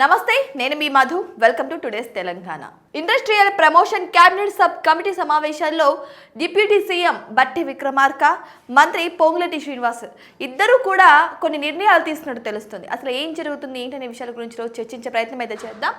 నమస్తే నేను మీ Madhu. Welcome to today's Telangana industrial promotion cabinet sub committee సమావేశాల్లో deputy CM Bhatti Vikramarka మంత్రి పొంగులటి శ్రీనివాస్ ఇద్దరు కూడా కొన్ని నిర్ణయాలు తీసుకున్నట్టు తెలుస్తుంది. అసలు ఏం జరుగుతుంది ఏంటనే విషయాల గురించి రోజు చర్చించే ప్రయత్నం అయితే చేద్దాం.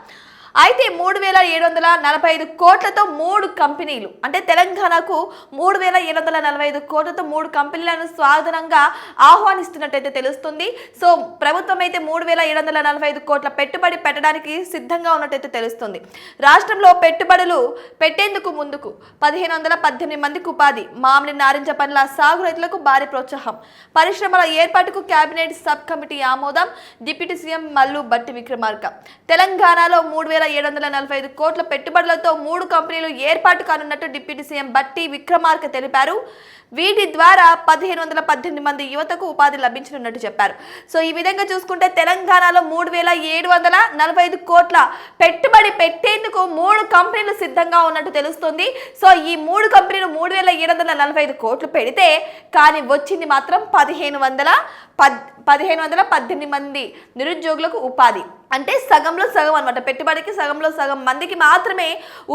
అయితే మూడు వేల ఏడు వందల నలభై ఐదు కోట్లతో మూడు కంపెనీలు అంటే తెలంగాణకు మూడు వేల ఏడు వందల నలభై ఐదు కోట్లతో మూడు కంపెనీలను స్వాధీనంగా ఆహ్వానిస్తున్నట్టయితే తెలుస్తుంది. సో ప్రభుత్వం అయితే మూడు వేల ఏడు వందల నలభై ఐదు కోట్ల పెట్టుబడి పెట్టడానికి సిద్ధంగా ఉన్నట్టయితే తెలుస్తుంది. రాష్ట్రంలో పెట్టుబడులు పెట్టేందుకు ముందుకు పదిహేను వందల పద్దెనిమిది మందికి ఉపాధి మామిడి నారింజ పండ్ల సాగు రైతులకు భారీ ప్రోత్సాహం. పరిశ్రమల ఏర్పాటుకు కేబినెట్ సబ్ కమిటీ ఆమోదం డిప్యూటీ సీఎం మల్లు బట్టి విక్రమార్క. తెలంగాణలో మూడు వేల ఏడు వందల నలభై ఐదు కోట్ల పెట్టుబడులతో మూడు కంపెనీలు ఏర్పాటు కానున్నట్టు డిప్యూటీ సీఎం బట్టి విక్రమార్క తెలిపారు. వీటి ద్వారా పదిహేను వందల పద్దెనిమిది మంది యువతకు ఉపాధి లభించనున్నట్టు చెప్పారు. సో ఈ విధంగా చూసుకుంటే తెలంగాణలో మూడు వేల ఏడు వందల నలభై ఐదు కోట్ల పెట్టుబడి పెట్టేందుకు మూడు కంపెనీలు సిద్ధంగా ఉన్నట్టు తెలుస్తుంది. సో ఈ మూడు కంపెనీలు మూడు వేల ఏడు వందల నలభై ఐదు కోట్లు పెడితే కానీ వచ్చింది మాత్రం పదిహేను వందల పద్ పదిహేను వందల పద్దెనిమిది మంది నిరుద్యోగులకు ఉపాధి. అంటే సగంలో సగం అనమాట పెట్టుబడికి సగంలో సగం మందికి మాత్రమే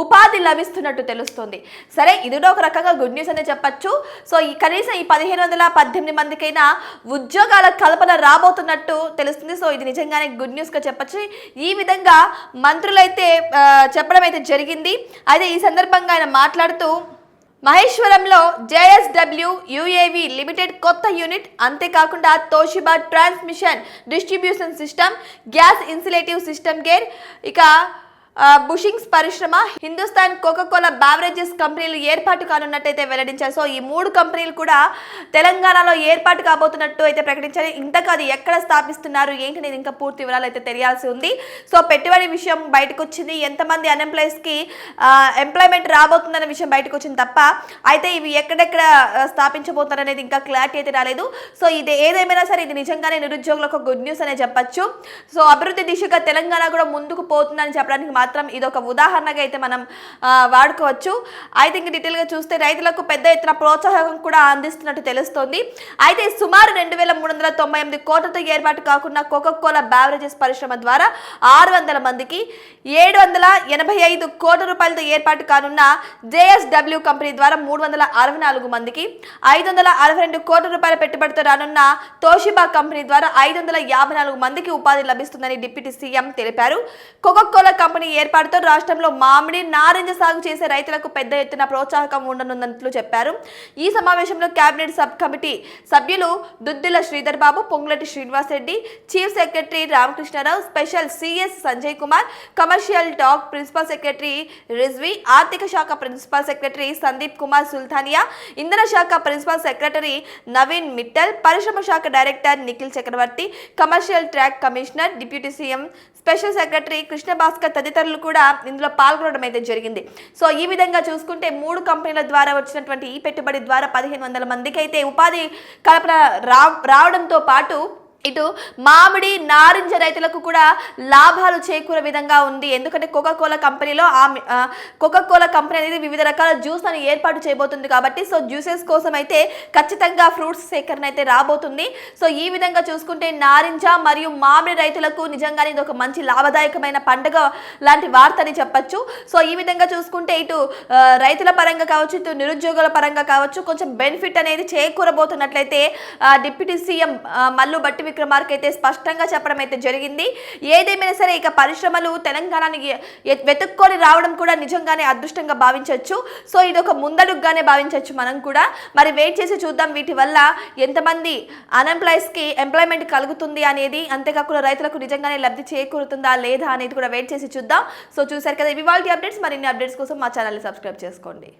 ఉపాధి లభిస్తున్నట్టు తెలుస్తుంది. సరే ఇది కూడా ఒక రకంగా గుడ్ న్యూస్ అనే చెప్పచ్చు. సో ఈ కనీసం ఈ పదిహేను వందల పద్దెనిమిది మందికైనా ఉద్యోగాల కల్పన రాబోతున్నట్టు తెలుస్తుంది. సో ఇది నిజంగానే గుడ్ న్యూస్గా చెప్పచ్చు. ఈ విధంగా మంత్రులైతే చెప్పడం అయితే జరిగింది. అయితే ఈ సందర్భంగా ఆయన మాట్లాడుతూ మహేశ్వరంలో జేఎస్డబ్ల్యూ యుఏవి లిమిటెడ్ కొత్త యూనిట్ అంతేకాకుండా Toshiba transmission distribution system gas insulative system gear ఇక బుషింగ్స్ పరిశ్రమ హిందుస్థాన్ కోకోకోలా బ్యావరేజెస్ కంపెనీలు ఏర్పాటు కానున్నట్టయితే వెల్లడించారు. సో ఈ మూడు కంపెనీలు కూడా తెలంగాణలో ఏర్పాటు కాబోతున్నట్టు అయితే ప్రకటించారు. ఇంతకు అది ఎక్కడ స్థాపిస్తున్నారు? ఏంటి అనేది ఇంకా పూర్తి వివరాలు అయితే తెలియాల్సి ఉంది. సో పెట్టుబడి విషయం బయటకు వచ్చింది ఎంతమంది అన్ఎంప్లాయీస్కి ఎంప్లాయ్మెంట్ రాబోతుందనే విషయం బయటకు వచ్చింది తప్ప అయితే ఇవి ఎక్కడెక్కడ స్థాపించబోతారు అనేది ఇంకా క్లారిటీ అయితే రాలేదు. సో ఇది ఏదేమైనా సరే ఇది నిజంగానే నిరుద్యోగులకు గుడ్ న్యూస్ అనే చెప్పొచ్చు. సో అభివృద్ధి దిశగా తెలంగాణ కూడా ముందుకు పోతుందని చెప్పడానికి మాత్రం ఇది ఒక ఉదాహరణగా అయితే మనం వాడుకోవచ్చు. అయితే ఇంక డీటెయిల్గా చూస్తే రైతులకు పెద్ద ఎత్తున ప్రోత్సాహం కూడా అందిస్తున్నట్టు తెలుస్తోంది. అయితే సుమారు రెండు వేల మూడు వందల తొంభై ఎనిమిది కోట్లతో ఏర్పాటు కాకుండా కోకోకోలా బ్యావరేజెస్ పరిశ్రమ ద్వారా ఆరు వందల మందికి ఏడు వందల ఎనభై ఐదు కోట్ల రూపాయలతో ఏర్పాటు కానున్న జేఎస్డబ్ల్యూ కంపెనీ ద్వారా మూడు వందల అరవై నాలుగు మందికి ఐదు వందల అరవై రెండు కోట్ల రూపాయల పెట్టుబడితో రానున్న తోషిబా కంపెనీ ద్వారా ఐదు వందల యాభై నాలుగు మందికి ఉపాధి లభిస్తుందని డిప్యూటీ సీఎం తెలిపారు. కోకోకోలా కంపెనీ ఏర్పాటుతో రాష్ట్రంలో మామిడి నారింజ సాగు చేసే రైతులకు పెద్ద ఎత్తున ప్రోత్సాహకం ఉండనున్నట్లు చెప్పారు. ఈ సమావేశంలో కేబినెట్ సబ్ కమిటీ సభ్యులు Duddilla Sridhar Babu Ponguleti Srinivas Reddy chief secretary Ramakrishna Rao special CS Sanjay Kumar commercial tax principal secretary Rizvi ఆర్థిక శాఖ ప్రిన్సిపల్ సెక్రటరీ సందీప్ కుమార్ సుల్తానియా ఇంధన శాఖ ప్రిన్సిపల్ సెక్రటరీ నవీన్ మిట్టల్ పరిశ్రమ శాఖ director Nikhil Chakravarthy commercial track commissioner deputy CM special secretary Krishna Bhaskar తదితరులు కూడా ఇందులో పాల్గొనడం అయితే జరిగింది. సో ఈ విధంగా చూసుకుంటే మూడు కంపెనీల ద్వారా వచ్చినటువంటి ఈ పెట్టుబడి ద్వారా పదిహేను వందల మందికి అయితే ఉపాధి కల్పన రా రావడంతో పాటు ఇటు మామిడి నారింజ రైతులకు కూడా లాభాలు చేకూరే విధంగా ఉంది. ఎందుకంటే కోకోకోలా కంపెనీలో ఆ కోకోకోలా కంపెనీ అనేది వివిధ రకాల జ్యూస్ అని ఏర్పాటు చేయబోతుంది కాబట్టి సో జ్యూసెస్ కోసం అయితే ఖచ్చితంగా ఫ్రూట్స్ సేకరణ అయితే రాబోతుంది. సో ఈ విధంగా చూసుకుంటే నారింజ మరియు మామిడి రైతులకు నిజంగానే ఇది ఒక మంచి లాభదాయకమైన పండుగ లాంటి వార్త అని చెప్పచ్చు. సో ఈ విధంగా చూసుకుంటే ఇటు రైతుల పరంగా కావచ్చు ఇటు నిరుద్యోగుల పరంగా కావచ్చు కొంచెం బెనిఫిట్ అనేది చేకూరబోతున్నట్లయితే డిప్యూటీ సీఎం మల్లు బట్టి విక్రమార్క అయితే స్పష్టంగా చెప్పడం అయితే జరిగింది. ఏదేమైనా సరే ఇక పరిశ్రమలు తెలంగాణని వెతుక్కొని రావడం కూడా నిజంగానే అదృష్టంగా భావించవచ్చు సో ఇది ఒక ముందడుగ్గానే భావించవచ్చు మనం కూడా. మరి వెయిట్ చేసి చూద్దాం వీటి వల్ల ఎంతమంది అన్ఎంప్లాయీస్కి ఎంప్లాయ్మెంట్ కలుగుతుంది అనేది అంతేకాకుండా రైతులకు నిజంగానే లబ్ధి చేకూరుతుందా లేదా అనేది కూడా వెయిట్ చేసి చూద్దాం. సో చూసారు కదా ఇవి వాళ్ళ అప్డేట్స్. మరిన్ని అప్డేట్స్ కోసం మా ఛానల్ని సబ్స్క్రైబ్ చేసుకోండి.